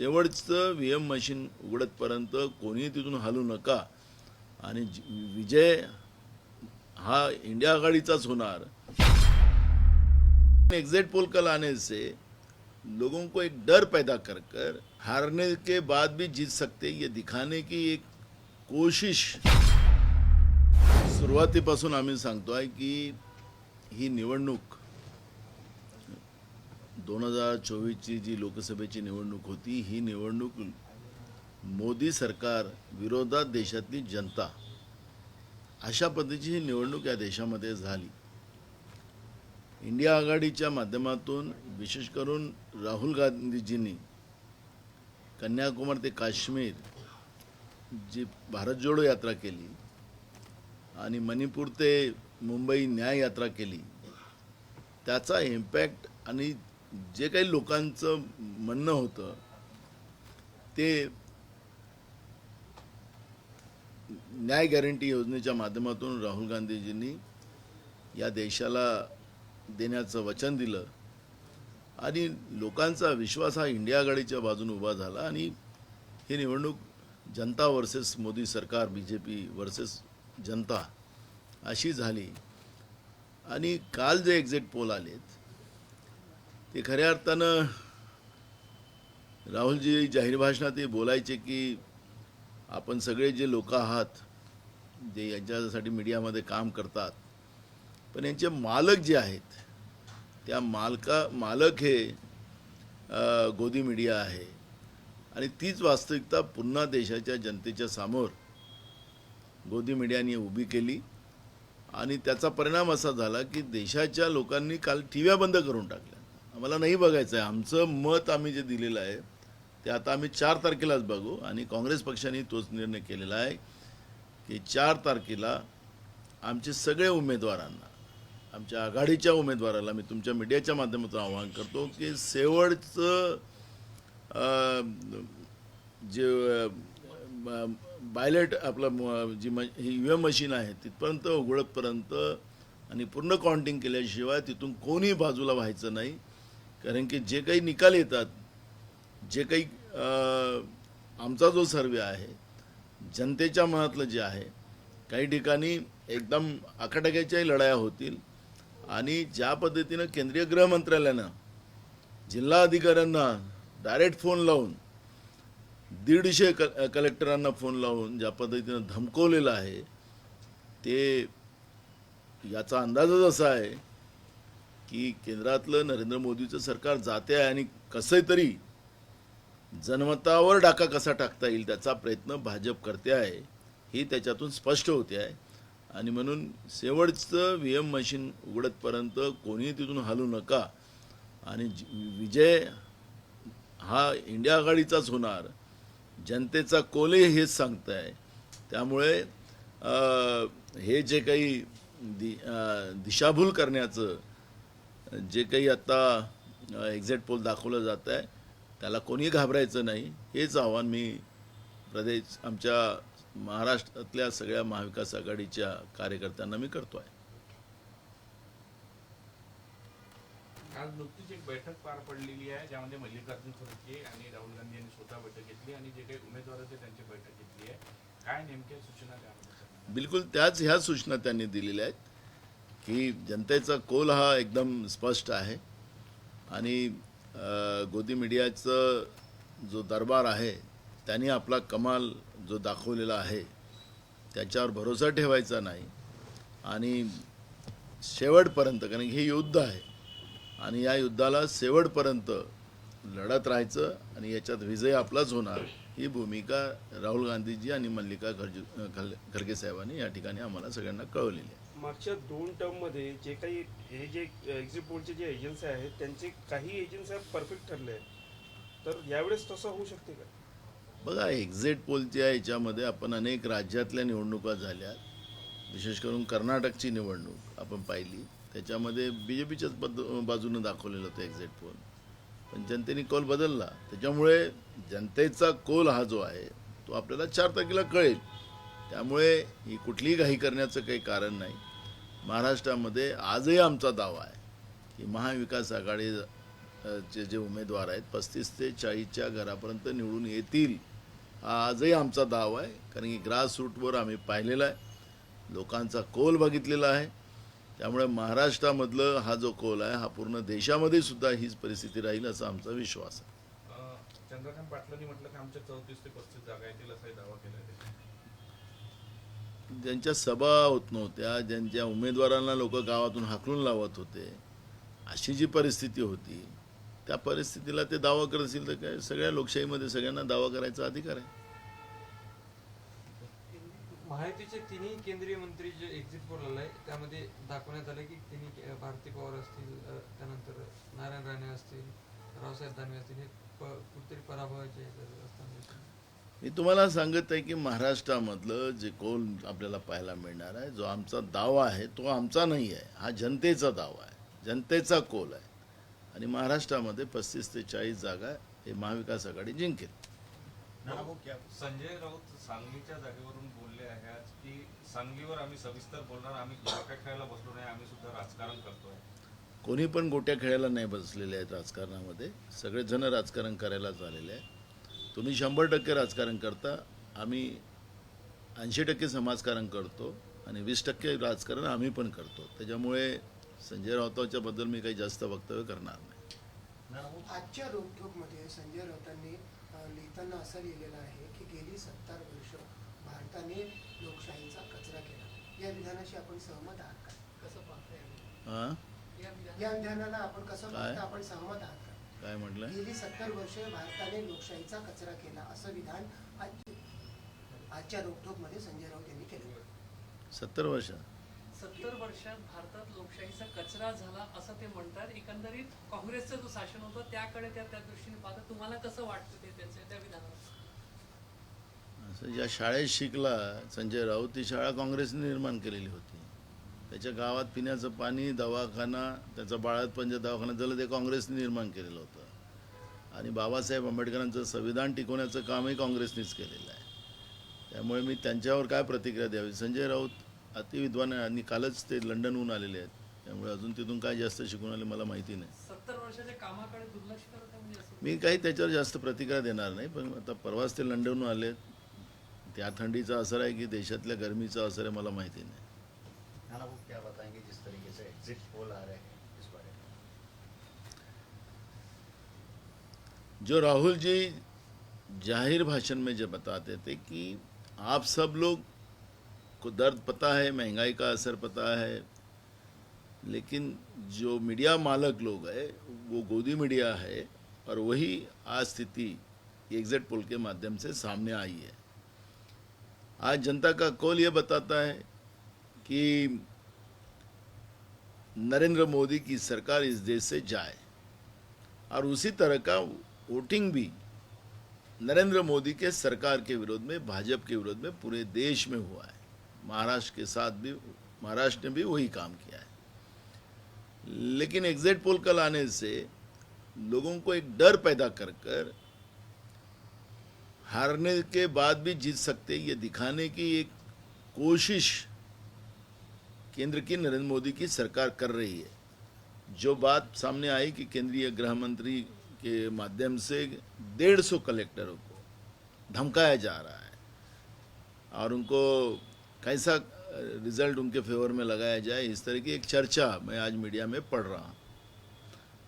शेवटचं V M machine उघडतपर्यंत कोणीही तिथून हलू नका. आणि विजय हा इंडिया आघाडीचाच होणार. एग्जिट पोल का आने से लोगों को एक डर पैदा कर कर हारने के बाद भी जीत सकते ये दिखाने की एक कोशिश। सुरुवातीपासून आम्ही सांगतोय की ही निवडणूक दोन हजार चोवीसची जी लोकसभेची निवडणूक होती ही निवडणूक मोदी सरकार विरोधात देशातली जनता अशा पद्धतीची ही निवडणूक या देशामध्ये झाली. इंडिया आघाडीच्या माध्यमातून विशेष करून राहुल गांधीजींनी कन्याकुमारी ते काश्मीर जी भारत जोडो यात्रा केली आणि मणिपूर ते मुंबई न्याय यात्रा केली त्याचा इम्पॅक्ट आणि जे काही लोकांचं म्हणणं होतं ते न्याय गॅरंटी योजनेच्या माध्यमातून राहुल गांधीजींनी या देशाला देण्याचं वचन दिलं आणि लोकांचा विश्वास हा इंडिया आघाडीच्या बाजूने उभा झाला आणि ही निवडणूक जनता वर्सेस मोदी सरकार बी जे पी वर्सेस जनता अशी झाली. आणि काल जे एक्झिट पोल आलेत ते खऱ्या अर्थानं राहुलजी जाहीर भाषणात ते बोलायचे की आपण सगळे जे लोक आहात जे यांच्यासाठी मीडियामध्ये काम करतात पण यांचे मालक जे आहेत त्या मालका मालक हे गोदी मीडिया आहे. आणि तीच वास्तविकता पुन्हा देशाच्या जनतेच्या समोर गोदी मीडियाने उभी केली आणि त्याचा परिणाम असा झाला की देशाच्या लोकांनी काल टीव्या बंद करून टाकल्या. आम्हाला नाही बघायचं आहे. आमचं मत आम्ही जे दिलेलं आहे ते आता आम्ही चार तारखेलाच बघू. आणि काँग्रेस पक्षाने तोच निर्णय केलेला आहे की चार तारखेला आमचे सगळे उमेदवारांना आमच्या आघाडीच्या उमेदवाराला मी तुमच्या मीडियाच्या माध्यमातून आवाहन करतो की शेवटचं जे बायलेट आपलं म- जी म ही यू एम मशीन आहे तिथपर्यंत उघडतपर्यंत आणि पूर्ण काउंटिंग केल्याशिवाय तिथून कोणी बाजूला व्हायचं नाही. कारण की जे काही निकाल येतात जे काही आमचा जो सर्वे आहे जनतेच्या मनातलं जे आहे काही ठिकाणी एकदम आखाटाक्याच्याही लढाया होतील आणि ज्या पद्धतीनं केंद्रीय गृहमंत्रालयानं जिल्हा अधिकाऱ्यांना डायरेक्ट फोन लावून दीडशे क कलेक्टरांना फोन लावून ज्या पद्धतीनं धमकवलेलं आहे ते याचा अंदाजच असा आहे की केंद्रातलं नरेंद्र मोदीचं सरकार जाते आहे आणि कसं तरी जनमतावर डाका कसा टाकता येईल त्याचा प्रयत्न भाजप करते आहे हे त्याच्यातून स्पष्ट होते आहे. आणि म्हणून शेवटचं व्ही एम मशीन उघडतपर्यंत कोणीही तिथून हलू नका. आणि विजय हा इंडिया आघाडीचाच होणार. जनतेचा कोले हेच सांगत आहे त्यामुळे हे जे काही दि दिशाभूल करण्याचं जे काही आता एक्झॅक्ट पोल दाखवलं जात आहे त्याला कोणी घाबरायचं नाही. हेच आव्हान मी प्रदेश आमच्या महाराष्ट्रातल्या सगळ्या महाविकास आघाडीच्या कार्यकर्त्यांना मी करतो आहे. आज नुकतीच एक बैठक पार पडलेली आहे ज्यामध्ये मल्लिकार्जुन खरगे आणि राहुल गांधी यांनी स्वतः बैठक घेतली आणि जे काही उमेदवार होते त्यांची बैठक घेतली आहे. काय नेमक्या सूचना बिलकुल त्याच ह्या सूचना त्यांनी दिलेल्या आहेत. की जनतेचा कोल हा एकदम स्पष्ट आहे. आणि गोदी मीडियाचं जो दरबार आहे त्यांनी आपला कमाल जो दाखवलेला आहे त्याच्यावर भरोसा ठेवायचा नाही. आणि शेवटपर्यंत कारण हे युद्ध आहे आणि या युद्धाला शेवटपर्यंत लढत राहायचं आणि याच्यात विजय आपलाच होणार ही भूमिका राहुल गांधीजी आणि मल्लिका खर्जू खल- खरगे साहेबांनी या ठिकाणी आम्हाला सगळ्यांना कळवलेली आहे. मागच्या दोन टर्ममध्ये जे काही हे जे एक्झिट पोलचे जे एजन्सी आहेत त्यांचे काही एजन्सी परफेक्ट ठरले आहेत. तर यावेळेस तसं होऊ शकते का? बघा एक्झिट पोलच्या याच्यामध्ये आपण अनेक राज्यातल्या निवडणुका झाल्या. विशेष करून कर्नाटकची निवडणूक आपण पाहिली. त्याच्यामध्ये बी जे पीच्याच पद्ध बाजूनं दाखवलेलं होतं एक्झिट पोल पण जनतेने कौल बदलला. त्याच्यामुळे जनतेचा कौल हा जो आहे तो आपल्याला चार तारखेला कळेल. त्यामुळे ही कुठलीही घाई करण्याचं काही कारण नाही. महाराष्ट्रामध्ये आजही आमचा दावा आहे की महाविकास आघाडी चे जे उमेदवार आहेत पस्तीस ते चाळीसच्या घरापर्यंत निवडून येतील हा आजही आमचा दाव आहे. कारण की ग्रासरूटवर आम्ही पाहिलेला आहे. लोकांचा कोल बघितलेला आहे. त्यामुळे महाराष्ट्रामधलं हा जो कोल आहे हा पूर्ण देशामध्ये सुद्धा हीच परिस्थिती राहील असा आमचा विश्वास आहे. चंद्रकांत पाटलांनी म्हटलं की आमच्या चौतीस ते पस्तीस जागा येतील असाही दावा केला आहे. ज्यांच्या सभा होत नव्हत्या ज्यांच्या उमेदवारांना लोक गावातून हाकलून लावत होते अशी जी परिस्थिती होती त्या परिस्थितीला ते दावा करत असतील तर काय? सगळ्या लोकशाहीमध्ये सगळ्यांना दावा करायचा अधिकार आहे. माहितीचे तिन्ही केंद्रीय मंत्री जे एक्झिट पोल आलाय त्यामध्ये दाखवण्यात आलं की तिन्ही भारती पवार असतील त्यानंतर नारायण राणे असतील रावसाहेब दानवे असतील हे प- कुठेतरी पराभवाचे असताना मी तुम्हाला सांगत आहे की महाराष्ट्रामधलं जे कोल आपल्याला पाहायला मिळणार आहे जो आमचा दावा आहे तो आमचा नाही आहे. हा जनतेचा दावा आहे. जनतेचा कोल आहे. आणि महाराष्ट्रामध्ये पस्तीस ते चाळीस जागा हे महाविकास आघाडी जिंकेल. संजय राऊत सांगलीच्या जागेवरून बोलले आहे आज की सांगलीवर आम्ही सविस्तर बोलणार आम्ही गोट्या खेळायला बसलो नाही आम्ही सुद्धा राजकारण करतोय. कोणी पण गोट्या खेळायला नाही बसलेले आहेत राजकारणामध्ये. सगळेजण राजकारण करायला आलेले आहे तुम्ही शंभर टक्के राजकारण करता आम्ही ऐंशी टक्के समाजकारण करतो आणि वीस टक्के राजकारण आम्ही पण करतो. त्याच्यामुळे संजय राऊताच्या बद्दल मी काही जास्त वक्तव्य करणार नाही. आजच्या रोकठोकमध्ये संजय राऊतांनी लिहिताना असं लिहिलेलं आहे की गेली सत्तर वर्ष भारताने लोकशाहीचा कचरा केला. या विधानाशी आपण सहमत आहात का? कसं पाहता हां या विधानाला आपण कसं आपण सहमत आहात काय म्हटलं? गेली सत्तर वर्ष भारताने लोकशाहीचा कचरा केला असं विधान आज आजच्या रोकठोकमध्ये संजय राऊत यांनी केलं. सत्तर वर्ष? सत्तर वर्षात भारतात लोकशाहीचा कचरा झाला असं ते म्हणतात. एकंदरीत काँग्रेसचं जो शासन होतं त्याकडे त्या त्या दृष्टीने पाहता तुम्हाला कसं वाटतं ते त्यांच्या त्या विधानात असं ज्या शाळेत शिकला संजय राऊत ती शाळा काँग्रेसने निर्माण केलेली होती. त्याच्या गावात पिण्याचं पाणी दवाखाना त्याचा बाळातपंच दवाखाना झालं ते काँग्रेसने निर्माण केलेलं होतं. आणि बाबासाहेब आंबेडकरांचं संविधान टिकवण्याचं कामही काँग्रेसनेच केलेलं आहे. त्यामुळे मी त्यांच्यावर काय प्रतिक्रिया द्यावी? संजय राऊत अतिविद्वान आहे आणि कालच ते लंडनहून आलेले आहेत. त्यामुळे अजून तिथून काय जास्त शिकून आले मला माहिती नाही. म्हणजे मी काही त्याच्यावर जास्त प्रतिक्रिया देणार नाही पण आता परवाच ते लंडनहून आले त्या थंडीचा असर आहे की देशातल्या गरमीचा असर आहे मला माहिती नाही. वो क्या बताएँगे, जिस तरीके से एग्जिट पोल आ रहे हैं इस बारे में? जो राहुल जी ज़ाहिर भाषण में जब बताते थे कि आप सब लोग को दर्द पता है, महँगाई का असर पता है, लेकिन जो मीडिया मालक लोग हैं, वो गोदी मीडिया है और वही आज स्थिति एग्जिट पोल के माध्यम से सामने आई है। आज जनता का कौल ये बताता है कि नरेंद्र मोदी की सरकार इस देश से जाए। और उसी तरह का वोटिंग भी नरेंद्र मोदी के सरकार के विरोध में, भाजपा के विरोध में पूरे देश में हुआ है। महाराष्ट्र के साथ भी, महाराष्ट्र ने भी वही काम किया है। लेकिन एग्जिट पोल कल आने से लोगों को एक डर पैदा कर कर हारने के बाद भी जीत सकते ये दिखाने की एक कोशिश केंद्र की नरेंद्र मोदी की सरकार कर रही है। जो बात सामने आई कि केंद्रीय गृह मंत्री के माध्यम से डेढ़ सौ कलेक्टरों को धमकाया जा रहा है और उनको कैसा रिज़ल्ट उनके फेवर में लगाया जाए, इस तरह की एक चर्चा मैं आज मीडिया में पढ़ रहा हूँ।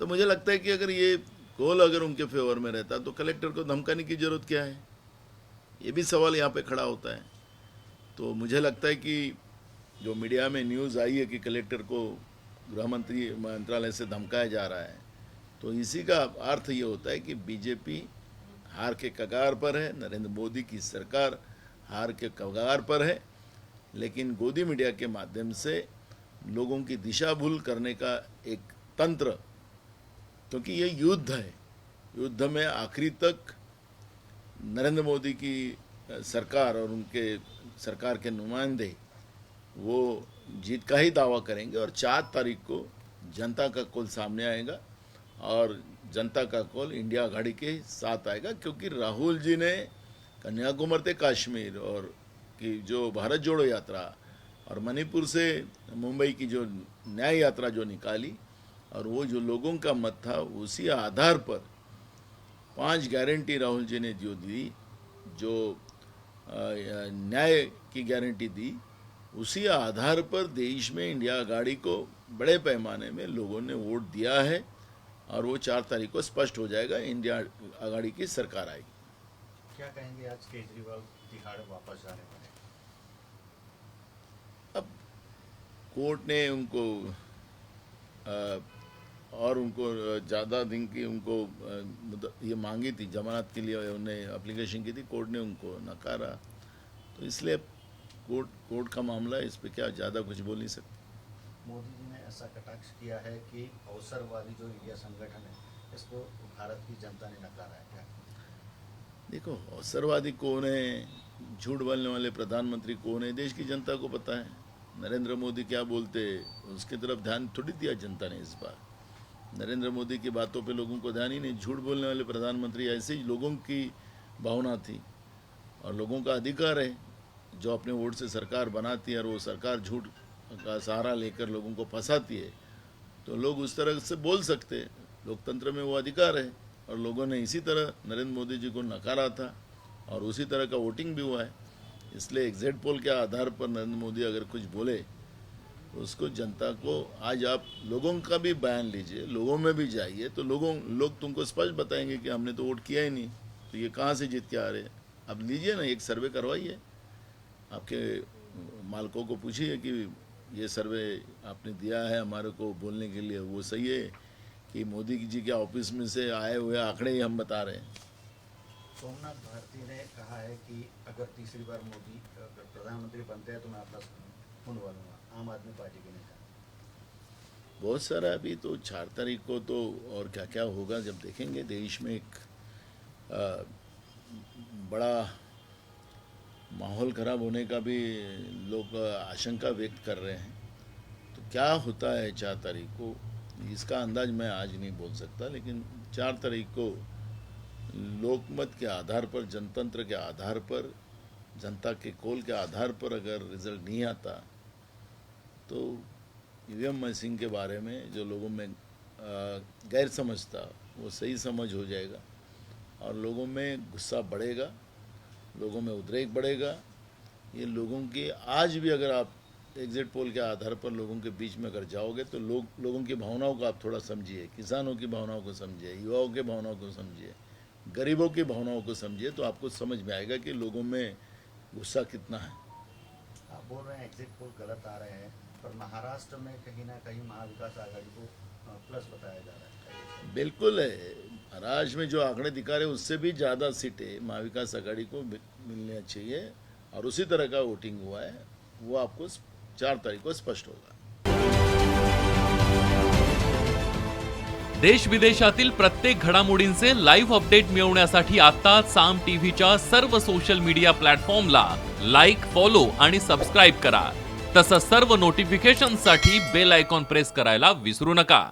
तो मुझे लगता है कि अगर ये गोल अगर उनके फेवर में रहता तो कलेक्टर को धमकाने की ज़रूरत क्या है? ये भी सवाल यहाँ पे खड़ा होता है। तो मुझे लगता है कि जो मीडिया में न्यूज़ आई है कि कलेक्टर को गृह मंत्री मंत्रालय से धमकाया जा रहा है तो इसी का अर्थ ये होता है कि बीजेपी हार के कगार पर है, नरेंद्र मोदी की सरकार हार के कगार पर है, लेकिन गोदी मीडिया के माध्यम से लोगों की दिशा भूल करने का एक तंत्र, क्योंकि ये युद्ध है। युद्ध में आखिरी तक नरेंद्र मोदी की सरकार और उनके सरकार के नुमाइंदे वो जीत का ही दावा करेंगे और चार तारीख को जनता का कौल सामने आएगा और जनता का कौल इंडिया आघाड़ी के साथ आएगा क्योंकि राहुल जी ने कन्याकुमारी कश्मीर और की जो भारत जोड़ो यात्रा और मणिपुर से मुंबई की जो न्याय यात्रा जो निकाली और वो जो लोगों का मत था उसी आधार पर पाँच गारंटी राहुल जी ने जो दी, जो न्याय की गारंटी दी उसी आधार पर देश में इंडिया आघाड़ी को बड़े पैमाने में लोगों ने वोट दिया है और वो चार तारीख को स्पष्ट हो जाएगा इंडिया आघाड़ी की सरकार आएगी। क्या कहेंगे आज केजरीवाल तिहाड़ वापस जाने वाले? अब कोर्ट ने उनको अ, और उनको ज़्यादा दिन की उनको अ, ये मांगी थी जमानत के लिए उन्हें एप्लीकेशन की थी कोर्ट ने उनको नकारा। तो इसलिए कोर्ट कोर्ट का मामला है इस पर क्या ज़्यादा कुछ बोल नहीं सकते? मोदी जी ने ऐसा कटाक्ष किया है कि अवसरवादी जो इंडिया संगठन है इसको भारत की जनता ने नकारा है। क्या देखो अवसरवादी कौन है? झूठ बोलने वाले प्रधानमंत्री कौन है? देश की जनता को पता है। नरेंद्र मोदी क्या बोलते? उसकी तरफ़ ध्यान थोड़ी दिया जनता ने इस बार। नरेंद्र मोदी की बातों पे लोगों को ध्यान ही नहीं। झूठ बोलने वाले प्रधानमंत्री ऐसे ही लोगों की भावना थी और लोगों का अधिकार है। जो अपने वोट से सरकार बनाती है और वो सरकार झूठ का सहारा लेकर लोगों को फंसाती है तो लोग उस तरह से बोल सकते हैं। लोकतंत्र में वो अधिकार है और लोगों ने इसी तरह नरेंद्र मोदी जी को नकारा था और उसी तरह का वोटिंग भी हुआ है। इसलिए एग्जिट पोल के आधार पर नरेंद्र मोदी अगर कुछ बोले तो उसको जनता को आज आप लोगों का भी बयान लीजिए, लोगों में भी जाइए तो लोगों, लोग तुमको स्पष्ट बताएँगे कि हमने तो वोट किया ही नहीं तो ये कहाँ से जीत के आ रहे हैं? अब लीजिए ना, एक सर्वे करवाइए। आपके मालकों को पूछिए कि ये सर्वे आपने दिया है हमारे को बोलने के लिए वो सही है कि मोदी जी के ऑफ़िस में से आए हुए आंकड़े ही हम बता रहे हैं? सोमनाथ भारती ने कहा है कि अगर तीसरी बार मोदी प्रधानमंत्री बनते हैं तो मैं अपना खून वालूँगा आम आदमी पार्टी के नेता। बहुत सारा अभी तो चार तारीख को तो और क्या क्या होगा जब देखेंगे। देश में एक आ, बड़ा माहौल खराब होने का भी लोग आशंका व्यक्त कर रहे हैं। तो क्या होता है चार तारीख को? इसका अंदाज मैं आज नहीं बोल सकता, लेकिन चार तारीख को लोकमत के आधार पर, जनतंत्र के आधार पर, जनता के कोल के आधार पर अगर रिज़ल्ट नहीं आता तो ई एम मशीन के बारे में जो लोगों में गैर समझता वो सही समझ हो जाएगा और लोगों में गुस्सा बढ़ेगा। लोगों में उद्रेक बढ़ेगा। ये लोगों की, आज भी अगर आप एग्जिट पोल के आधार पर लोगों के बीच में अगर जाओगे तो लोग, लोगों की भावनाओं को आप थोड़ा समझिए, किसानों की भावनाओं को समझिए, युवाओं की भावनाओं को समझिए, गरीबों की भावनाओं को समझिए तो आपको समझ में आएगा कि लोगों में गुस्सा कितना है। आप बोल रहे हैं एग्जिट पोल गलत आ रहे हैं, पर महाराष्ट्र में कहीं ना कहीं महाविकास आघाड़ी को प्लस बताया जा रहा है। बिल्कुल है। महाराष्ट्र में जो आंकड़े दिखा रहे हैं उससे भी ज़्यादा सीटें महाविकास आघाड़ी को मिलनी चाहिए। और उसी तरह का वोटिंग हुआ है वो आपको चार तारीख को स्पष्ट होगा। देश विदेशातील प्रत्येक घडामोडींचे लाईव्ह अपडेट मिळवण्यासाठी आता साम टीव्हीच्या सर्व सोशल मीडिया प्लॅटफॉर्मला लाईक फॉलो आणि सबस्क्राईब करा. तसंच सर्व नोटिफिकेशनसाठी बेल आयकॉन प्रेस करायला विसरू नका.